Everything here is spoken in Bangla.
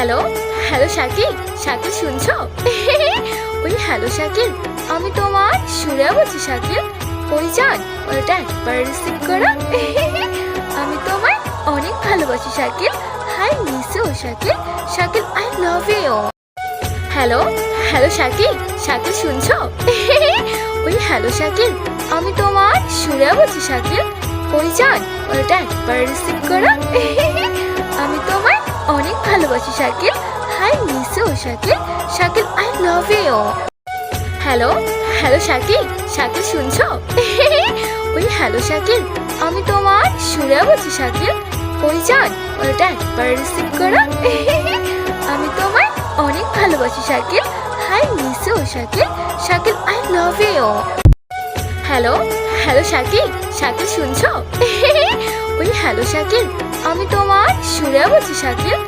হ্যালো হ্যালো শাকিল শাকিল শুনছো? ওই হ্যালো শাকিল, আমি তোমার সুরা বলছি শাকিল ওই যান ওটা একবার রিসিভ করো। আমি তোমায় অনেক ভালোবাসি Shakil hi miss you Shakil Shakil I love you hello hello Shakil Shakil শুনছো? ওই হ্যালো শাকিল, আমি তোমার সুরা বলছি শাকিল ওই যান ওটা একবার রিসিভ করো। ভালোবাসি Shakil. Hi miss you Shakil. Shakil I love you hello hello Shakil. Shakil, শুনছো? ওই হ্যালো শাকিল। আমি তোমার সুরা বলছি, শাকিল। ওই যান ওটা একবার রিসিভ করো। আমি তোমায় অনেক ভালোবাসি, Shakil. Hi miss you Shakil. Shakil I love you hello hello Shakil. Shakil, শুনছো? ওই হ্যালো শাকিল। আমি তোমার সুরা বলছি, শাকিল।